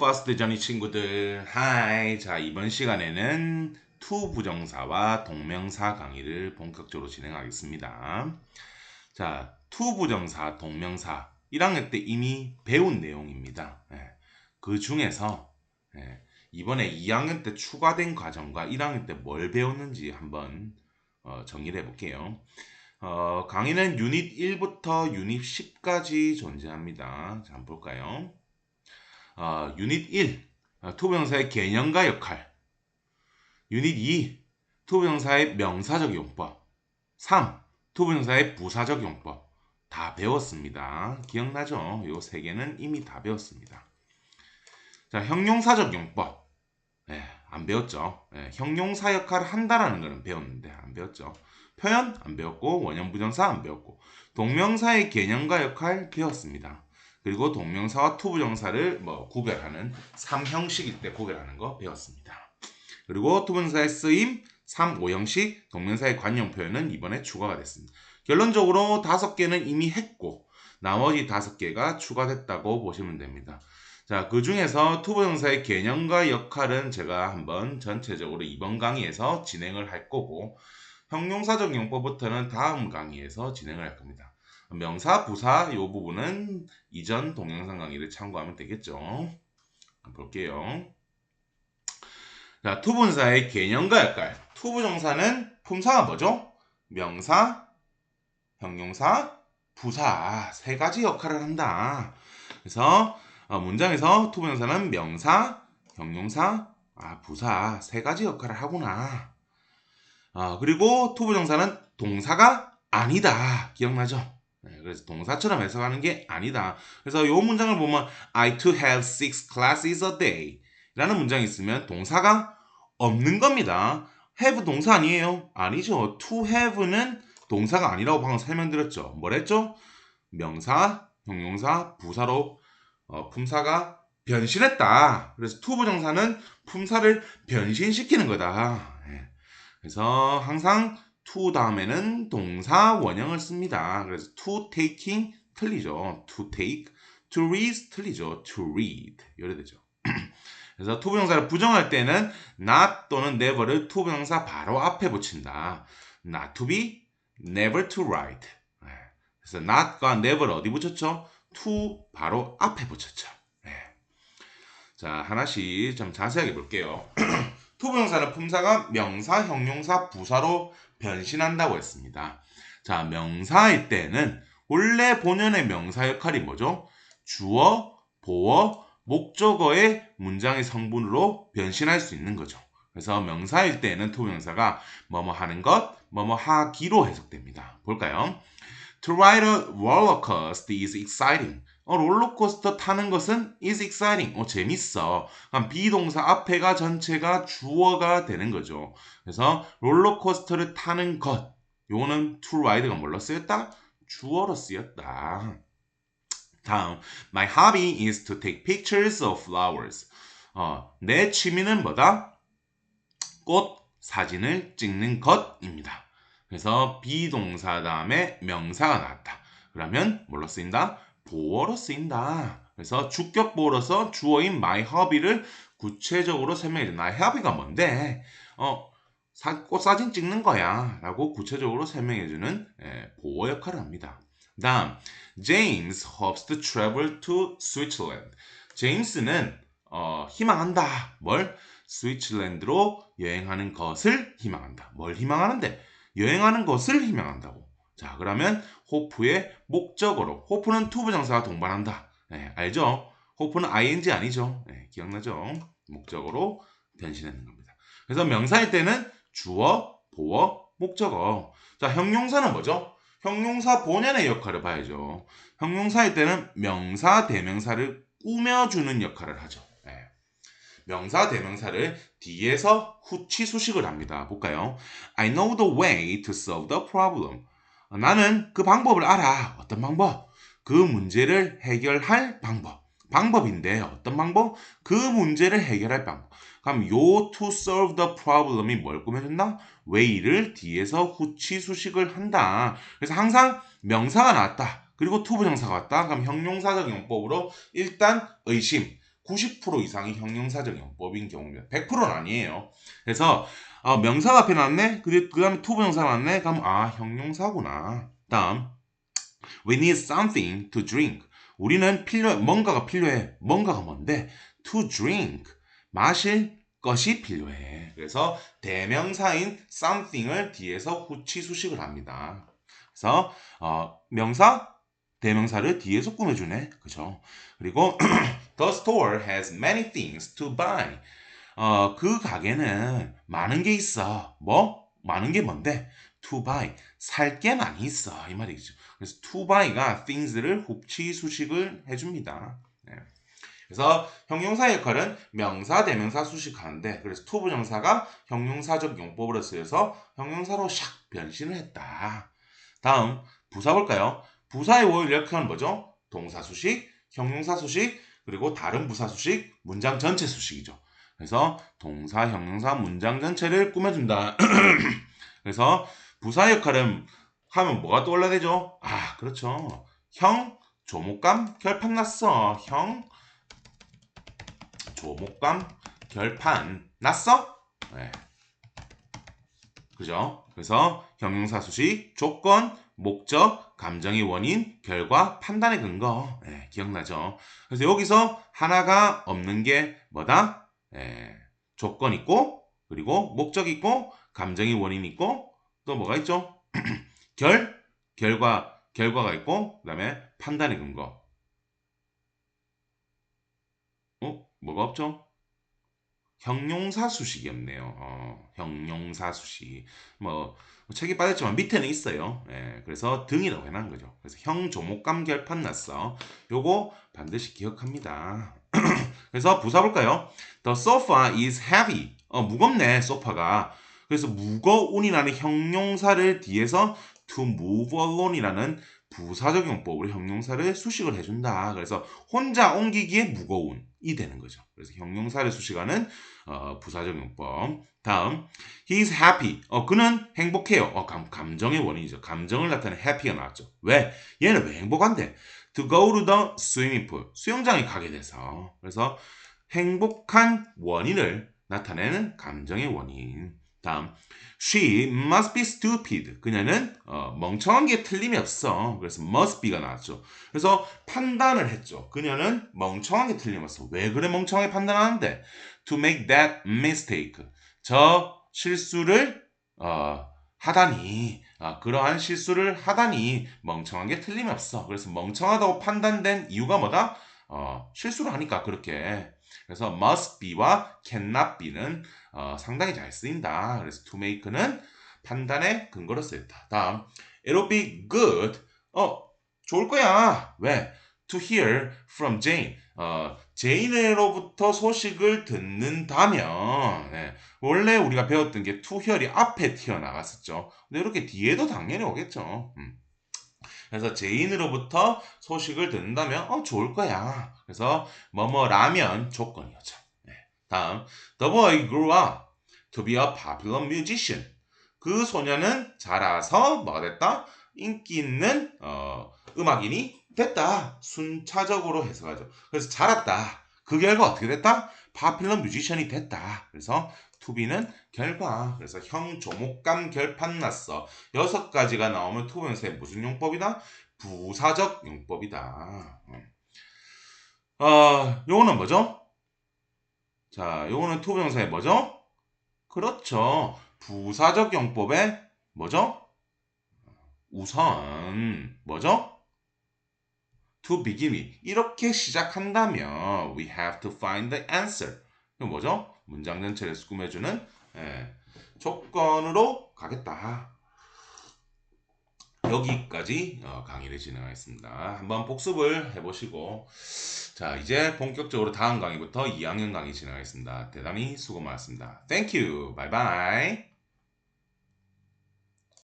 퍼스트 전이 친구들. 하이. 자, 이번 시간에는 투 부정사와 동명사 강의를 본격적으로 진행하겠습니다. 자, 투 부정사, 동명사 1학년 때 이미 배운 내용입니다. 예. 그 중에서 예. 이번에 2학년 때 추가된 과정과 1학년 때 뭘 배웠는지 한번 어, 정리를 해볼게요. 어, 강의는 유닛 1부터 유닛 10까지 존재합니다. 자, 한번 볼까요? 어, 유닛 1, 어, 투부정사의 개념과 역할. 유닛 2, 투부정사의 명사적 용법. 3, 투부정사의 부사적 용법. 다 배웠습니다. 기억나죠? 요 세 개는 이미 다 배웠습니다. 자, 형용사적 용법. 네, 안 배웠죠. 네, 형용사 역할을 한다라는 거는 배웠는데 안 배웠죠. 표현 안 배웠고 원형 부정사 안 배웠고 동명사의 개념과 역할 배웠습니다. 그리고 동명사와 투부정사를 뭐 구별하는 3형식일 때 구별하는 거 배웠습니다. 그리고 투부정사의 쓰임 3, 5형식 동명사의 관용 표현은 이번에 추가가 됐습니다. 결론적으로 다섯 개는 이미 했고 나머지 다섯 개가 추가됐다고 보시면 됩니다. 자, 그 중에서 투부정사의 개념과 역할은 제가 한번 전체적으로 이번 강의에서 진행을 할 거고 형용사적 용법부터는 다음 강의에서 진행을 할 겁니다. 명사, 부사 이 부분은 이전 동영상 강의를 참고하면 되겠죠. 볼게요. 자, 투분사의 개념과 역할. 투부정사는 품사가 뭐죠? 명사, 형용사, 부사 세 가지 역할을 한다. 그래서 어, 문장에서 투부정사는 명사, 형용사, 아, 부사 세 가지 역할을 하구나. 아, 그리고 투부정사는 동사가 아니다. 기억나죠? 네, 그래서 동사처럼 해석하는 게 아니다. 그래서 이 문장을 보면 I to have six classes a day 라는 문장이 있으면 동사가 없는 겁니다. have 동사 아니에요? 아니죠. to have는 동사가 아니라고 방금 설명드렸죠. 뭐랬죠? 명사, 형용사, 부사로 어, 품사가 변신했다. 그래서 to 부정사는 품사를 변신시키는 거다. 네. 그래서 항상 to 다음에는 동사 원형을 씁니다. 그래서 to taking 틀리죠. to take, to read 틀리죠. to read 이래 되죠. 그래서 to 부정사를 부정할 때는 not 또는 never를 to 부정사 바로 앞에 붙인다. not to be, never to write. 네. 그래서 not과 never 어디 붙였죠? to 바로 앞에 붙였죠. 네. 자 하나씩 좀 자세하게 볼게요. to 부정사는 품사가 명사, 형용사, 부사로 변신한다고 했습니다. 자, 명사일 때는 원래 본연의 명사 역할이 뭐죠? 주어, 보어, 목적어의 문장의 성분으로 변신할 수 있는 거죠. 그래서 명사일 때는 투명사가 뭐뭐 하는 것, 뭐뭐 하기로 해석됩니다. 볼까요? To ride a roller coaster is exciting. 어, 롤러코스터 타는 것은 is exciting. 어, 재밌어. 그럼 비동사 앞에가 전체가 주어가 되는 거죠. 그래서 롤러코스터를 타는 것. 요거는 to ride가 뭘로 쓰였다? 주어로 쓰였다. 다음, my hobby is to take pictures of flowers. 어, 내 취미는 뭐다? 꽃 사진을 찍는 것입니다. 그래서 비동사 다음에 명사가 나왔다. 그러면 뭘로 쓰인다? 보어로 쓰인다. 그래서 주격 보어로서 주어인 my hobby를 구체적으로 설명해 줘. 나의 hobby가 뭔데? 어, 사, 꽃 사진 찍는 거야. 라고 구체적으로 설명해 주는 예, 보어 역할을 합니다. 다음, James hopes to travel to Switzerland. 제임스는 어, 희망한다. 뭘? 스위츠랜드로 여행하는 것을 희망한다. 뭘 희망하는데? 여행하는 것을 희망한다고. 자, 그러면 호프의 목적어로 호프는 투부정사가 동반한다. 네, 알죠? 호프는 ing 아니죠? 네, 기억나죠? 목적어로 변신하는 겁니다. 그래서 명사일 때는 주어, 보어, 목적어. 자, 형용사는 뭐죠? 형용사 본연의 역할을 봐야죠. 형용사일 때는 명사, 대명사를 꾸며주는 역할을 하죠. 네. 명사, 대명사를 뒤에서 후치 수식을 합니다. 볼까요? I know the way to solve the problem. 나는 그 방법을 알아. 어떤 방법? 그 문제를 해결할 방법. 방법인데 어떤 방법? 그 문제를 해결할 방법. 그럼 요 to solve the problem이 뭘 꾸며준다? way를 뒤에서 후치 수식을 한다. 그래서 항상 명사가 나왔다. 그리고 to 부정사가 왔다. 그럼 형용사적 용법으로 일단 의심, 90% 이상이 형용사적 용법인 경우입니다. 100%는 아니에요. 그래서 어, 명사 앞에 나왔네. 그 다음에 투부정사 나왔네. 그럼 아 형용사구나. 다음 We need something to drink. 우리는 필요 뭔가가 필요해. 뭔가가 뭔데? To drink. 마실 것이 필요해. 그래서 대명사인 something을 뒤에서 후치 수식을 합니다. 그래서 어, 명사 대명사를 뒤에서 꾸며주네. 그죠? 그리고 The store has many things to buy. 어, 그 가게는 많은 게 있어. 뭐? 많은 게 뭔데? To buy. 살 게 많이 있어. 이 말이죠. 그래서 to buy가 things를 흡치 수식을 해줍니다. 네. 그래서 형용사 역할은 명사, 대명사 수식하는데 그래서 to 부정사가 형용사적 용법으로 쓰여서 형용사로 샥 변신을 했다. 다음 부사 볼까요? 부사의 원을 역할은 뭐죠? 동사 수식, 형용사 수식, 그리고 다른 부사 수식, 문장 전체 수식이죠. 그래서 동사, 형용사, 문장 전체를 꾸며준다. 그래서 부사 역할은 하면 뭐가 떠올라야 되죠? 아, 그렇죠. 형, 조목감, 결판 났어. 형, 조목감, 결판 났어? 네. 그죠? 그래서 형용사 수식, 조건, 목적, 감정의 원인, 결과, 판단의 근거. 네, 기억나죠? 그래서 여기서 하나가 없는 게 뭐다? 네, 조건 있고, 그리고 목적 있고, 감정의 원인 있고, 또 뭐가 있죠? 결, 결과, 결과가 있고, 그 다음에 판단의 근거. 어? 뭐가 없죠? 형용사 수식이 없네요. 어, 형용사 수식. 뭐, 책이 빠졌지만 밑에는 있어요. 예, 그래서 등이라고 해놓은 거죠. 그래서 형 조목감 결판 났어. 요거 반드시 기억합니다. 그래서 부사 볼까요? The sofa is heavy. 어, 무겁네, 소파가. 그래서 무거운이라는 형용사를 뒤에서 to move alone이라는 부사적 용법으로 형용사를 수식을 해준다. 그래서 혼자 옮기기에 무거운 이 되는 거죠. 그래서 형용사를 수식하는 어, 부사적 용법. 다음, he's happy. 어, 그는 행복해요. 어, 감, 감정의 원인이죠. 감정을 나타내는 happy가 나왔죠. 왜? 얘는 왜 행복한데? To go to the swimming pool. 수영장에 가게 돼서. 그래서 행복한 원인을 나타내는 감정의 원인. 다음, she must be stupid. 그녀는 어, 멍청한 게 틀림이 없어. 그래서 must be가 나왔죠. 그래서 판단을 했죠. 그녀는 멍청한 게 틀림없어. 왜 그래 멍청하게 판단하는데? To make that mistake. 저 실수를 어, 하다니 어, 그러한 실수를 하다니 멍청한 게 틀림없어. 그래서 멍청하다고 판단된 이유가 뭐다? 어, 실수를 하니까 그렇게 그래서 must be와 cannot be는 어, 상당히 잘 쓰인다. 그래서 to make는 판단의 근거로 쓰였다. 다음, it'll be good. 어, 좋을 거야. 왜? To hear from Jane. 어, 제인으로부터 소식을 듣는다면 네. 원래 우리가 배웠던 게 hear이 앞에 튀어나갔었죠. 근데 이렇게 뒤에도 당연히 오겠죠. 음. 그래서 제인으로부터 소식을 듣는다면 어 좋을 거야. 그래서 뭐뭐라면 조건이었죠. 네. 다음 The boy grew up to be a popular musician. 그 소녀는 자라서 뭐가 됐다? 인기 있는 어, 음악인이 됐다. 순차적으로 해석하죠. 그래서 자랐다. 그 결과 어떻게 됐다? 파필러 뮤지션이 됐다. 그래서 투비는 결과. 그래서 형 조목감 결판 났어. 여섯 가지가 나오면 투부명사의 무슨 용법이다? 부사적 용법이다. 어, 요거는 뭐죠? 자, 요거는 투부명사의 뭐죠? 그렇죠. 부사적 용법의 뭐죠? 우선 뭐죠? to begin with 이렇게 시작한다면 we have to find the answer 그 뭐죠? 문장 전체를 꾸며주는 예, 조건으로 가겠다. 여기까지 어, 강의를 진행하겠습니다. 한번 복습을 해보시고 자 이제 본격적으로 다음 강의부터 2학년 강의 진행하겠습니다. 대단히 수고 많았습니다. Thank you. Bye bye.